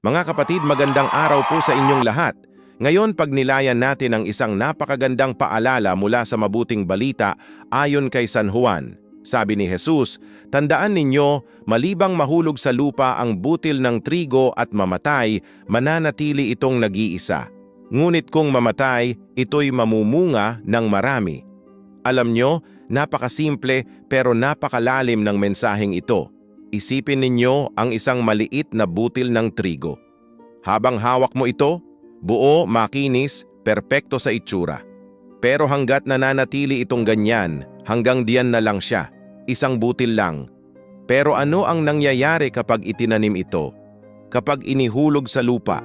Mga kapatid, magandang araw po sa inyong lahat. Ngayon, pagnilayan natin ang isang napakagandang paalala mula sa mabuting balita ayon kay San Juan. Sabi ni Jesus, Tandaan ninyo, malibang mahulog sa lupa ang butil ng trigo at mamatay, mananatili itong nag-iisa. Ngunit kung mamatay, ito'y mamumunga ng marami. Alam nyo, napakasimple pero napakalalim ng mensaheng ito. Isipin ninyo ang isang maliit na butil ng trigo. Habang hawak mo ito, buo, makinis, perpekto sa itsura. Pero hanggat nananatili itong ganyan, hanggang diyan na lang siya, isang butil lang. Pero ano ang nangyayari kapag itinanim ito? Kapag inihulog sa lupa,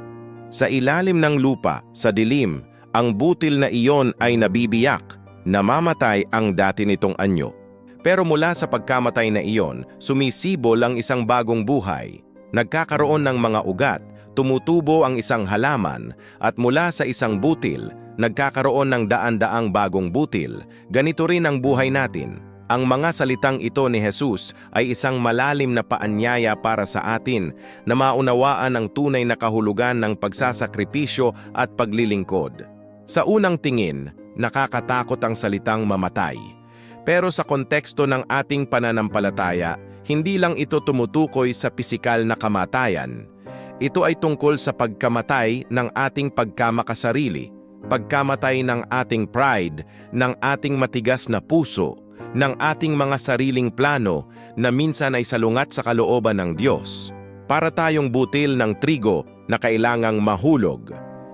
sa ilalim ng lupa, sa dilim, ang butil na iyon ay nabibiyak, namamatay ang dati nitong anyo. Pero mula sa pagkamatay na iyon, sumisibol ang isang bagong buhay. Nagkakaroon ng mga ugat, tumutubo ang isang halaman, at mula sa isang butil, nagkakaroon ng daan-daang bagong butil. Ganito rin ang buhay natin. Ang mga salitang ito ni Jesus ay isang malalim na paanyaya para sa atin na maunawaan ang tunay na kahulugan ng pagsasakripisyo at paglilingkod. Sa unang tingin, nakakatakot ang salitang mamatay. Pero sa konteksto ng ating pananampalataya, hindi lang ito tumutukoy sa pisikal na kamatayan. Ito ay tungkol sa pagkamatay ng ating pagkamakasarili, pagkamatay ng ating pride, ng ating matigas na puso, ng ating mga sariling plano na minsan ay salungat sa kalooban ng Diyos. Para tayong butil ng trigo na kailangang mahulog,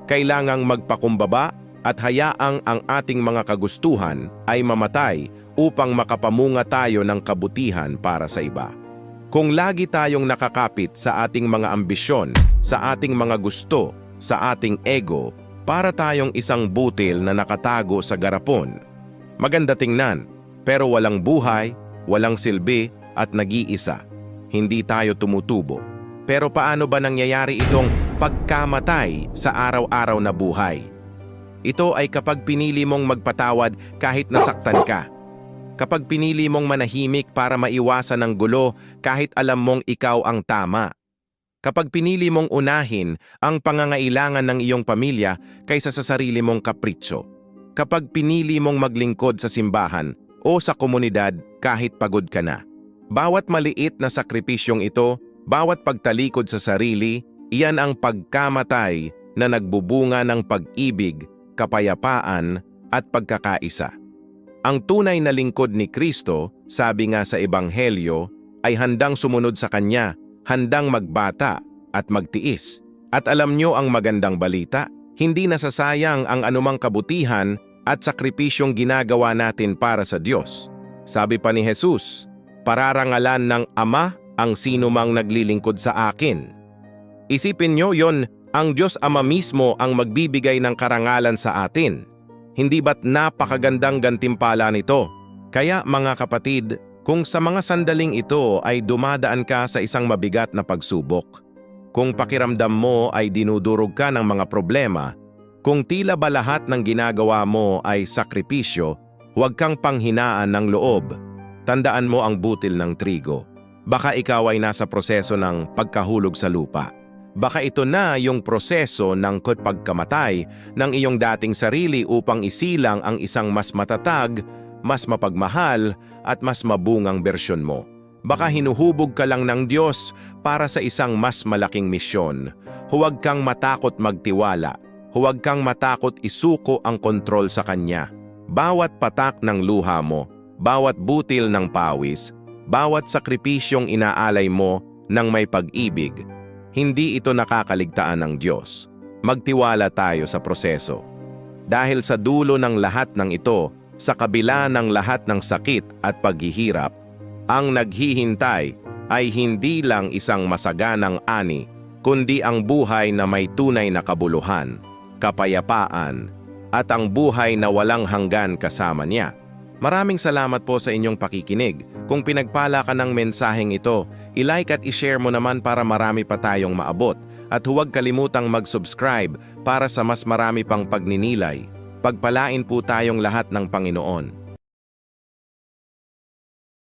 kailangang magpakumbaba at hayaang ang ating mga kagustuhan ay mamatay upang makapamunga tayo ng kabutihan para sa iba. Kung lagi tayong nakakapit sa ating mga ambisyon, sa ating mga gusto, sa ating ego, para tayong isang butil na nakatago sa garapon. Maganda tingnan, pero walang buhay, walang silbi at nag-iisa. Hindi tayo tumutubo. Pero paano ba nangyayari itong pagkamatay sa araw-araw na buhay? Ito ay kapag pinili mong magpatawad kahit nasaktan ka. Kapag pinili mong manahimik para maiwasan ang gulo kahit alam mong ikaw ang tama. Kapag pinili mong unahin ang pangangailangan ng iyong pamilya kaysa sa sarili mong kapritsyo. Kapag pinili mong maglingkod sa simbahan o sa komunidad kahit pagod ka na. Bawat maliit na sakripisyong ito, bawat pagtalikod sa sarili, iyan ang pagkamatay na nagbubunga ng pag-ibig, kapayapaan at pagkakaisa. Ang tunay na lingkod ni Kristo, sabi nga sa Ebanghelyo, ay handang sumunod sa Kanya, handang magbata at magtiis. At alam nyo ang magandang balita, hindi nasasayang ang anumang kabutihan at sakripisyong ginagawa natin para sa Diyos. Sabi pa ni Jesus, pararangalan ng Ama ang sino mang naglilingkod sa akin. Isipin nyo yon, ang Diyos Ama mismo ang magbibigay ng karangalan sa atin. Hindi ba't napakagandang gantimpala nito? Kaya mga kapatid, kung sa mga sandaling ito ay dumadaan ka sa isang mabigat na pagsubok, kung pakiramdam mo ay dinudurog ka ng mga problema, kung tila ba lahat ng ginagawa mo ay sakripisyo, huwag kang panghinaan ng loob. Tandaan mo ang butil ng trigo. Baka ikaw ay nasa proseso ng pagkahulog sa lupa. Baka ito na yung proseso ng pagkamatay ng iyong dating sarili upang isilang ang isang mas matatag, mas mapagmahal at mas mabungang bersyon mo. Baka hinuhubog ka lang ng Diyos para sa isang mas malaking misyon. Huwag kang matakot magtiwala. Huwag kang matakot isuko ang kontrol sa Kanya. Bawat patak ng luha mo, bawat butil ng pawis, bawat sakripisyong inaalay mo ng may pag-ibig, hindi ito nakakaligtaan ng Diyos. Magtiwala tayo sa proseso. Dahil sa dulo ng lahat ng ito, sa kabila ng lahat ng sakit at paghihirap, ang naghihintay ay hindi lang isang masaganang ani, kundi ang buhay na may tunay na kabuluhan, kapayapaan, at ang buhay na walang hanggan kasama niya. Maraming salamat po sa inyong pakikinig. Kung pinagpala ka ng mensaheng ito, i-like at i-share mo naman para marami pa tayong maabot. At huwag kalimutang mag-subscribe para sa mas marami pang pagninilay. Pagpalain po tayong lahat ng Panginoon.